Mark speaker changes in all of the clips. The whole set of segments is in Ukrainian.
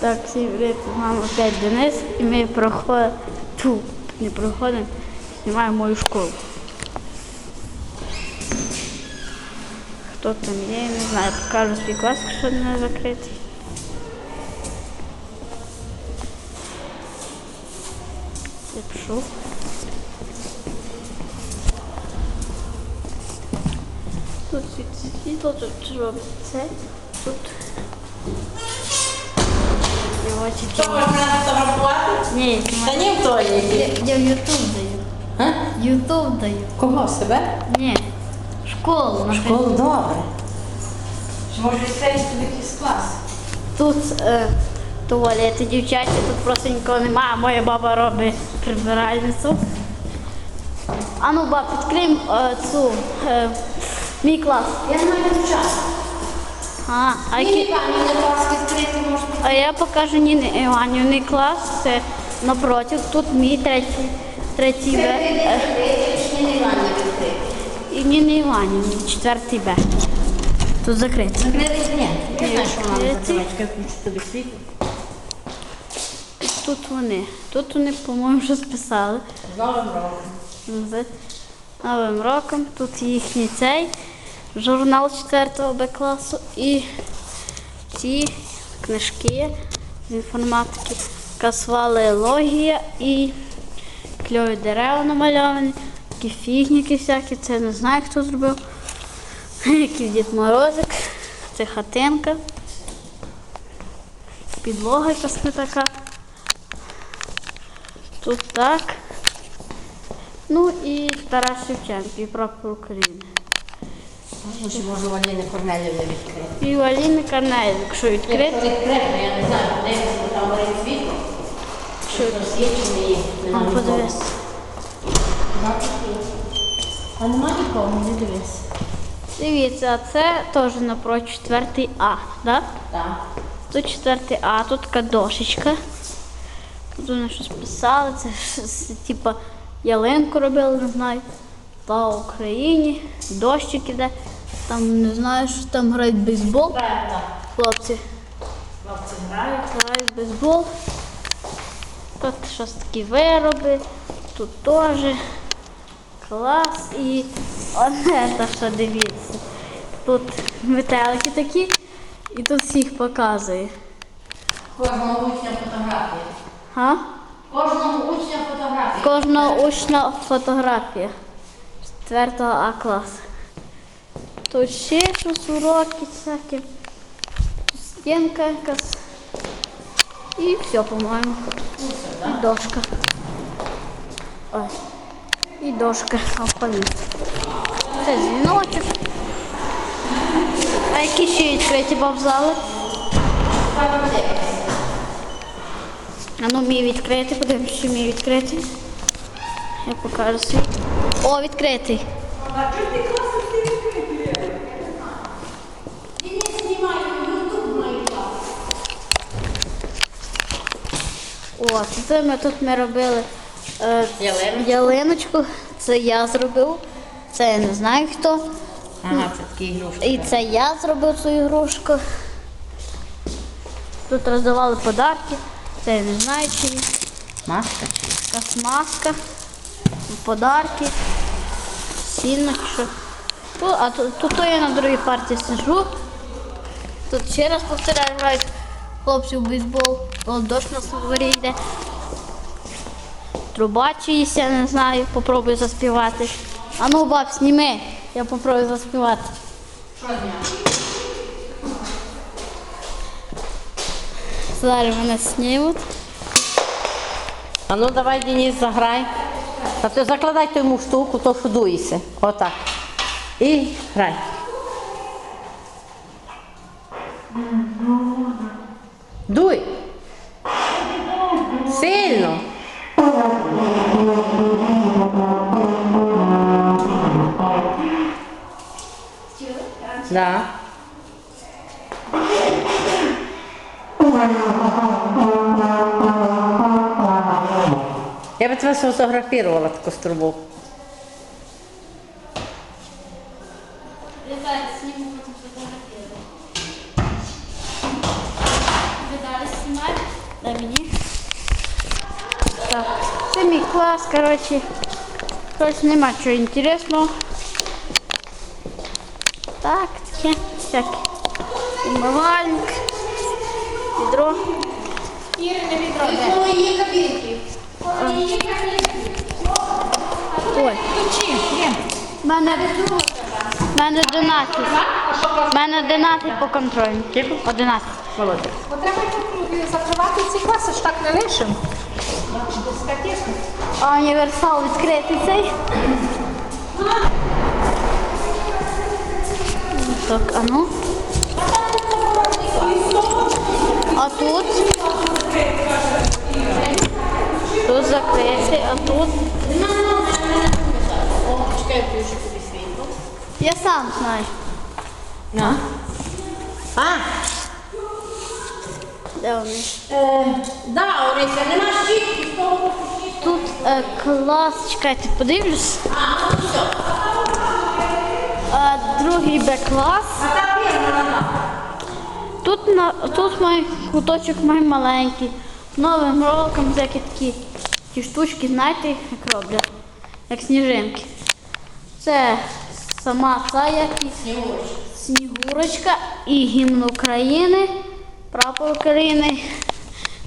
Speaker 1: Так, всім привіт, з вами опять Денис, і ми проходимо, ту, не проходимо, знімаємо мою школу. Хто там є, не знаю, покажу свій клас, якщо не закритий. Я пішов. Тут світ- світло, тут робить це, тут тільки.
Speaker 2: Що можна фотографувати?
Speaker 1: Ні,
Speaker 2: Та ні в той.
Speaker 1: я, я в Ютуб даю.
Speaker 2: А?
Speaker 1: Ютуб даю.
Speaker 2: Кого себе?
Speaker 1: Ні. Школу.
Speaker 2: Школу добре. Може тобі якийсь клас?
Speaker 1: Тут е, туалети дівчачі, тут просто нікого немає, а моя баба робить прибиральницю. А ну, баб, відкрий е, цю е, мій клас.
Speaker 2: Я знаю час.
Speaker 1: А, а,
Speaker 2: Ні,
Speaker 1: які-
Speaker 2: пані, не клас відкрити може
Speaker 1: а я покажу Ніни Іванівний клас. Це напротив. Тут мій третій, третій Б. Е, і Ніни Іванівний, четвертий Б. Тут закрито.
Speaker 2: Закрити ні. Я знаю, що мама тобі світло.
Speaker 1: Тут вони. Тут вони, по-моєму, вже списали.
Speaker 2: З Новим роком.
Speaker 1: з Новим роком. Тут їхній цей журнал 4 Б класу і ці книжки з інформатики. Касвалеологія і кльові дерева намальовані, такі фігніки всякі, це не знаю, хто зробив. Який Дід Морозик, це хатинка. Підлога якась не така. Тут так. Ну і Тарас Шевченко, і прапор України.
Speaker 2: Ну, чи може Валіни Корнелівни відкрити?
Speaker 1: І у Аліни Карнель, якщо
Speaker 2: Якщо
Speaker 1: відкрити,
Speaker 2: відкрити, я не знаю, бо там горить світло. Що є чи не є?
Speaker 1: а подивись.
Speaker 2: А нема нікого, не дивись.
Speaker 1: Дивіться, а це теж напроти 4 А, да?
Speaker 2: Так.
Speaker 1: Тут 4 А, тут така дошечка. Тут вони щось писали, це щось, типа ялинку робили, не знаю. Та Україні, дощик іде. Там не знаю, що там грають бейсбол. Хлопці
Speaker 2: Хлопці грають.
Speaker 1: грають бейсбол. Тут щось такі вироби, тут теж клас і те, що дивіться. Тут метелики такі, і тут всіх показує.
Speaker 2: Кожного учня фотографія.
Speaker 1: А?
Speaker 2: Кожного учня фотографія.
Speaker 1: Кожного учня фотографія. 4 А класу. Тут ще щось уроки всякі. Стінка якась. І все, по-моєму. І дошка. Ой. І дошка алфавіт. Це дзвіночок. А які ще відкриті бабзали? А ну мій відкрити, подивимось, що мій відкритий. Я покажу свій. О, відкритий. О, це ми тут ми робили е,
Speaker 2: Ялиночку.
Speaker 1: ялиночку. Це я зробив. Це я не знаю хто.
Speaker 2: Ага, це такі ігрушки.
Speaker 1: І це я зробив цю ігрушку. Тут роздавали подарки. Це я не знаю чиї.
Speaker 2: Маска?
Speaker 1: Якась маска, подарки, чи що. А тут, тут я на другій партії сижу. Тут ще раз повторяю, грають хлопці в бейсбол. Дощ на дворі йде. Труба чиїсь, я не знаю, попробую заспівати. А ну, баб, сніми, я попробую заспівати. Зараз мене снімуть.
Speaker 2: А ну давай, Денис, заграй. А закладай йому штуку, то що дуєшся. Отак. І грай. Да. Я би тебе сфотографувала таку з трубу.
Speaker 1: Я зараз зніму, потім фотографірую. Ви далі мені. Так, це мій клас, коротше. Коротше, нема чого інтересного. Так, таке, всяке. Умивальник, відро.
Speaker 3: Кабінки.
Speaker 1: Ой, в мене, мене 11. В мене 11 по контролю. 11.
Speaker 2: Молодець.
Speaker 3: Бо треба тут закривати ці класи, ж так не лишимо.
Speaker 1: А універсал відкритий цей. Так, а ну. А тут? Тут закритий, а тут. Я сам знаю.
Speaker 2: А? А?
Speaker 1: Де вони?
Speaker 2: Е, да, Орися, нема щітки, з того боку щітки.
Speaker 1: Тут е, клас, чекайте, подивлюсь. Е, другий Б клас.
Speaker 2: А та пірна вона.
Speaker 1: Тут, на, тут мій куточок мій маленький. Новим роком всякі такі ті штучки, знаєте, як роблять, як сніжинки. Це сама ця якісь снігурочка і гімн України, прапор України.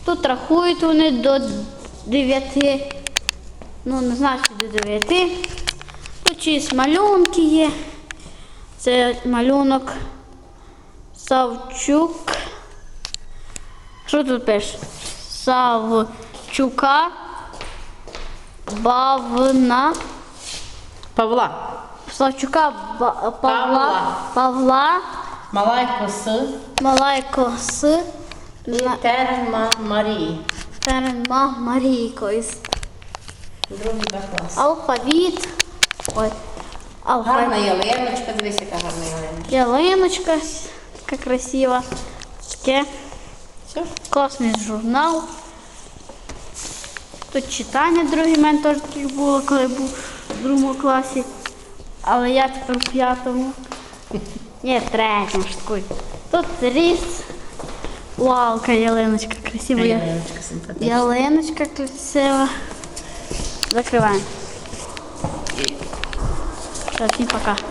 Speaker 1: Тут рахують вони до 9, ну не знаю, до 9. Тут чиїсь малюнки є. Це малюнок Савчук. Що тут пише? Савчука. Бавна.
Speaker 2: Павла.
Speaker 1: Савчука Ба- Павла.
Speaker 2: Павла.
Speaker 1: Павла.
Speaker 2: Малайко С.
Speaker 1: Малайко С.
Speaker 2: І Терма Марії.
Speaker 1: Терма із
Speaker 2: Другий клас.
Speaker 1: алфавіт. Ой.
Speaker 2: Гарна ялиночка, дивись, яка гарна ялиночка.
Speaker 1: Ялиночка така красива. Таке.
Speaker 2: Все.
Speaker 1: Класний журнал. Тут читання друге в мене теж було, коли був в другому класі. Але я тепер у п'ятому. Ні, в третьому школі. Тут ріс. Вау, яка ялиночка красива.
Speaker 2: Ялиночка симпатична.
Speaker 1: Ялиночка красива. Закриваємо. Все, всім пока.